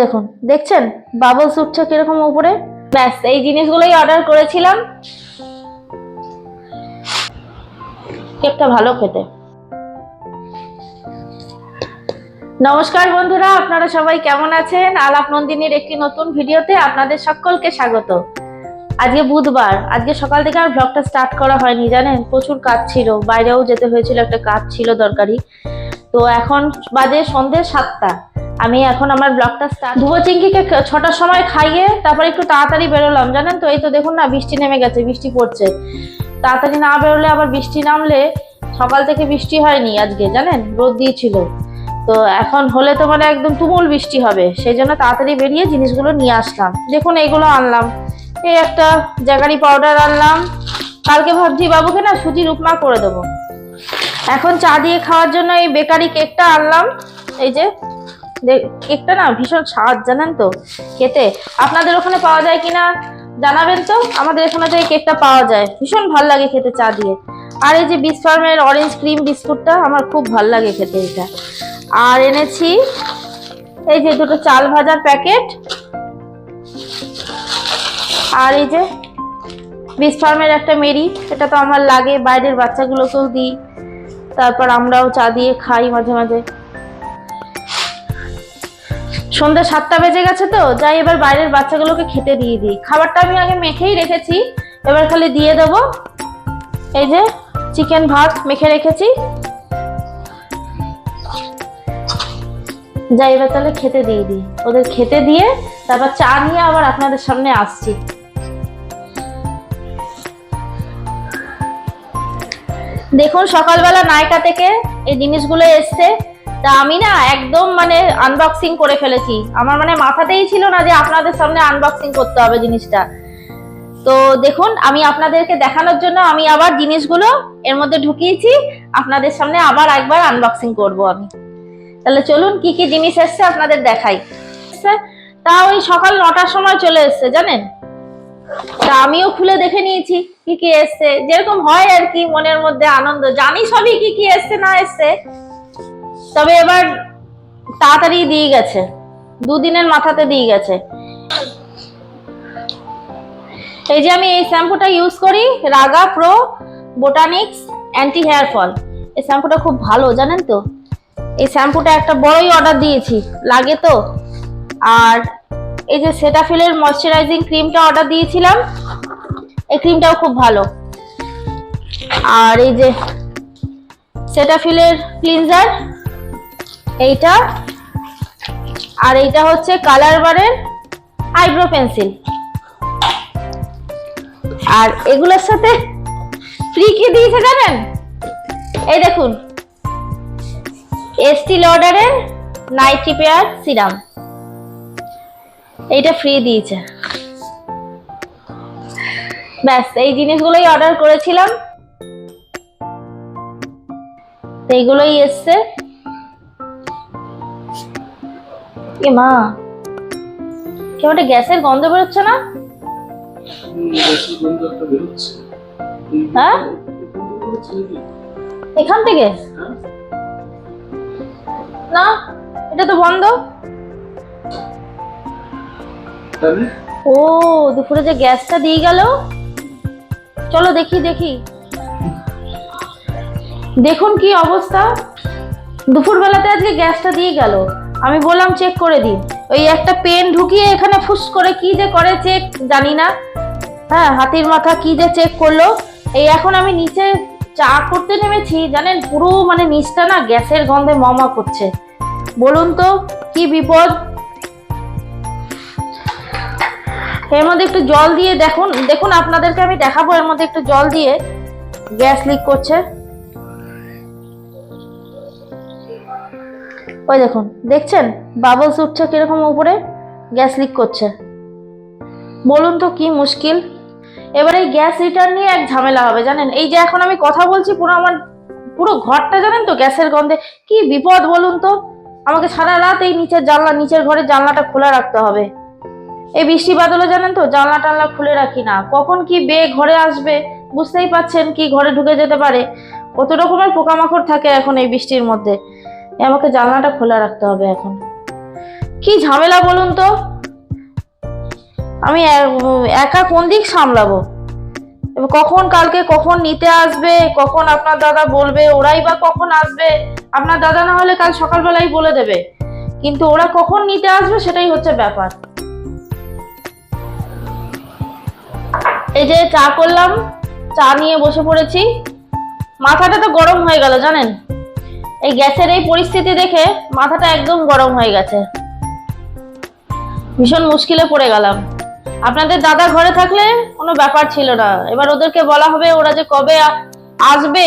দেখুন, দেখছেন? বাবলস উঠছে কীরকম উপরে? ব্যাস, এই জিনিসগুলোই অর্ডার করেছিলাম। কেকটা ভালো খেতে। নমস্কার বন্ধুরা, আপনারা সবাই কেমন আছেন? আলাপ নন্দিনীর একটি নতুন ভিডিওতে আপনাদের সকলকে স্বাগত। আজকে বুধবার, আজকে সকাল থেকে আর ব্লগটা স্টার্ট করা হয়নি, জানেন? প্রচুর কাজ ছিল, বাইরেও যেতে হয়েছিল, একটা কাজ ছিল দরকারি। তো এখন বাজে সন্ধে সাতটা। আমি এখন আমার ব্লগটা স্টার্ট ধুবো চিংকিকে ছটার সময় খাইয়ে তারপর একটু তাড়াতাড়ি বেরোলাম, জানেন তো? এই তো দেখুন না, বৃষ্টি নেমে গেছে, বৃষ্টি পড়ছে। তাড়াতাড়ি না বেরোলে আবার বৃষ্টি নামলে সকাল থেকে বৃষ্টি হয়নি আজকে, জানেন? রোদ দিয়েছিল। তো এখন হলে তো মানে একদম তুমুল বৃষ্টি হবে, সেই জন্য তাড়াতাড়ি বেরিয়ে জিনিসগুলো নিয়ে আসলাম। দেখুন, এইগুলো আনলাম। এই একটা জাগারি পাউডার আনলাম। কালকে ভাবছি বাবুকে না সুজির উপমা করে দেবো। এখন চা দিয়ে খাওয়ার জন্য এই বেকারি কেকটা আনলাম। এই যে কেকটা না ভীষণ স্বাদ, জানেন তো? খেতে। আপনাদের ওখানে পাওয়া যায় কিনা জানাবেন তো? আমাদের এখানে তো এই কেকটা পাওয়া যায়। ভীষণ ভালো লাগে খেতে চা দিয়ে। আর এই যে বিস ফার্মের অরেঞ্জ ক্রিম বিস্কুটটা, আমার খুব ভালো লাগে খেতে এটা। আর এনেছি এই যে দুটো চাল ভাজার প্যাকেট। আর এই যে বিস ফার্মের একটা মেরি এটা তো আমার লাগে, বাইরের বাচ্চাগুলোকেও দিই। তারপর আমরাও চা দিয়ে খাই মাঝে মাঝে। সন্ধ্যা সাতটা বেজে গেছে তো, যাই এবার বাইরের বাচ্চাগুলোকে খেতে দিয়ে দিই। খাবারটা আমি আগে মেখেই রেখেছি, এবার খালি দিয়ে দেবো। এই যে, চিকেন ভাত মেখে রেখেছি। যাই এবার তাহলে খেতে দিয়ে দিই। ওদের খেতে দিয়ে তারপর চা নিয়ে আবার আপনাদের সামনে আসছি। দেখুন, সকালবেলা নায়কা থেকে এই জিনিসগুলো এসছে। তা আমি না একদম মানে আনবক্সিং করে ফেলেছি। আমার মানে মাথাতেই ছিল না যে আপনাদের সামনে আনবক্সিং করতে হবে জিনিসটা। তো দেখুন, আমি আপনাদেরকে দেখানোর জন্য আমি আবার জিনিসগুলো এর মধ্যে ঢুকিয়েছি। আপনাদের সামনে আবার একবার আনবক্সিং করব আমি। তাহলে চলুন কি কি জিনিস এসছে আপনাদের দেখাই। তা ওই সকাল নটার সময় চলে এসছে, জানেন? তা আমিও খুলে দেখে নিয়েছি কি কি এসছে। যেরকম হয় আর কি মনের মধ্যে আনন্দ। জানি সবই কি কি এসছে, না এসছে। তবে এবার তাড়াতাড়ি দিয়ে গেছে। দুদিনের মাথাতে দিয়ে গেছে। এই যে আমি এই শ্যাম্পুটা ইউজ করি, Raga pro, Botanics anti hair fall এই শ্যাম্পুটা খুব ভালো, জানেন তো? এই শ্যাম্পুটা একটা বড়ই অর্ডার দিয়েছি, লাগে তো? আর এই যে সেটাফিলের ময়শ্চারাইজিং ক্রিমটা অর্ডার দিয়েছিলাম, এই ক্রিমটাও খুব ভালো। আর এই যে সেটাফিলের ক্লিনজার এইটা। আর এইটা হচ্ছে কালার বারের আইব্রো পেন্সিল আর এগুলোর সাথে ফ্রি কি দিয়েছে জানেন? এই দেখুন। এস্টিল অর্ডারের নাইট রিপেয়ার সিরাম এইটা ফ্রি দিয়েছে। ব্যাস, এই জিনিসগুলোই অর্ডার করেছিলাম। এইগুলোই এসছে। এ মা কেমন একটা গ্যাসের গন্ধ বেরোচ্ছে না? হ্যাঁ? এখান থেকে? না এটা তো বন্ধ। ও দুপুরে যে গ্যাসটা দিয়ে গেল। চলো দেখি দেখি। দেখুন কি অবস্থা। দুপুরবেলাতে আজকে গ্যাসটা দিয়ে গেল। আমি বললাম চেক করে দিন ওই একটা পেন ঢুকিয়ে এখানে ফুস করে কি যে করে চেক জানি না। হ্যাঁ হাতির মাথা কি যে চেক করল। এই এখন আমি নিচে চা করতে নেমেছি, জানেন? পুরো মানে নিচটা না গ্যাসের গন্ধে মমা করছে। বলুন তো, কি বিপদ? এর মধ্যে একটু জল দিয়ে দেখুন। দেখুন, আপনাদেরকে আমি দেখাবো, এর মধ্যে একটু জল দিয়ে গ্যাস লিক করছে। ওই দেখুন, দেখছেন? বাবলস উঠছে কীরকম উপরে? গ্যাস লিক করছে। বলুন তো কি মুশকিল? এবার এই গ্যাস রিটার্ন নিয়ে এক ঝামেলা হবে, জানেন? এই যে এখন আমি কথা বলছি, পুরো আমার, পুরো ঘরটা জানেন তো গ্যাসের গন্ধে। কি বিপদ বলুন তো? আমাকে সারা রাত এই নিচের জানলা, নিচের ঘরের জানলাটা খোলা রাখতে হবে। এই বৃষ্টি বাদলে জানেন তো, জানলা টানলা খুলে রাখি না। কখন কি বে ঘরে আসবে? বুঝতেই পাচ্ছেন কি ঘরে ঢুকে যেতে পারে। কত রকমের পোকামাকড় থাকে এখন এই বৃষ্টির মধ্যে। আমাকে জানলাটা খোলা রাখতে হবে এখন। কি ঝামেলা বলুন তো? আমি একা কোন দিক সামলাবো? কখন কালকে কখন নিতে আসবে? কখন আপনার দাদা বলবে? ওরাই বা কখন আসবে? আপনার দাদা না হলে কাল সকালবেলাই বলে দেবে। কিন্তু ওরা কখন নিতে আসবে সেটাই হচ্ছে ব্যাপার। এই যে চা করলাম, চা নিয়ে বসে পড়েছি। মাথাটা তো গরম হয়ে গেল, জানেন? এই গ্যাসের এই পরিস্থিতি দেখে মাথাটা একদম গরম হয়ে গেছে। ভীষণ মুশকিলে পড়ে গেলাম। আপনাদের দাদা ঘরে থাকলে কোনো ব্যাপার ছিল না। এবার ওদেরকে বলা হবে ওরা যে কবে আসবে,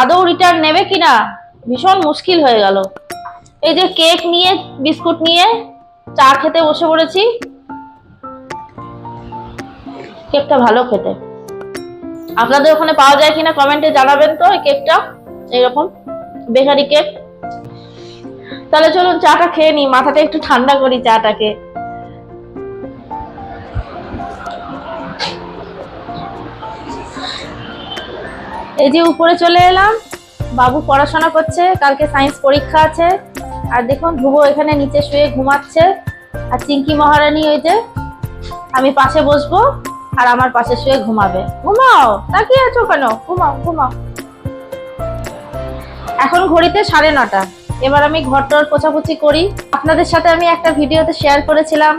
আদৌ রিটার্ন নেবে কিনা ভীষণ মুশকিল হয়ে গেল। এই যে কেক নিয়ে, বিস্কুট নিয়ে, চা খেতে বসে পড়েছি। কেকটা ভালো খেতে। আপনাদের ওখানে পাওয়া যায় কিনা কমেন্টে জানাবেন তো, এই কেকটা এইরকম। বেকারি কেক তাহলে চলুন চাটা খেয়ে নি মাথাটা একটু ঠান্ডা করি চাটাকে। এই যে উপরে চলে এলাম, বাবু পড়াশোনা করছে, কালকে সায়েন্স পরীক্ষা আছে। আর দেখুন ধ্রুব এখানে নিচে শুয়ে ঘুমাচ্ছে। আর চিঙ্কি মহারানী ওই যে, আমি পাশে বসবো, আর আমার পাশে শুয়ে ঘুমাবে। ঘুমাও, তাকিয়ে আছো কেন? ঘুমাও ঘুমাও। এখন ঘড়িতে সাড়ে নটা। এবার আমি ঘরটর পোছাপুছি করি। আপনাদের সাথে আমি একটা ভিডিওতে শেয়ার করেছিলাম।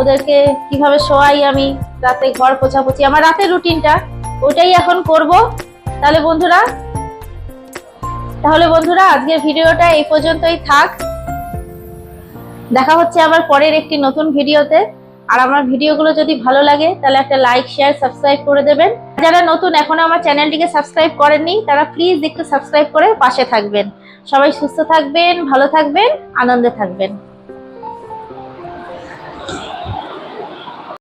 ওদেরকে কীভাবে শোয়াই আমি রাতে ঘর পোছাপুছি। আমার রাতের রুটিনটা, ওটাই এখন করব। তাহলে বন্ধুরা তাহলে বন্ধুরা, আজকের ভিডিওটা এই পর্যন্তই থাক। দেখা হচ্ছে আবার পরের একটি নতুন ভিডিওতে। আর আমার ভিডিওগুলো যদি ভালো লাগে, তাহলে একটা লাইক শেয়ার সাবস্ক্রাইব করে দেবেন। যারা নতুন, এখনও আমার চ্যানেলটিকে সাবস্ক্রাইব করেননি, তারা প্লিজ একটু সাবস্ক্রাইব করে পাশে থাকবেন। সবাই সুস্থ থাকবেন, ভালো থাকবেন, আনন্দে থাকবেন।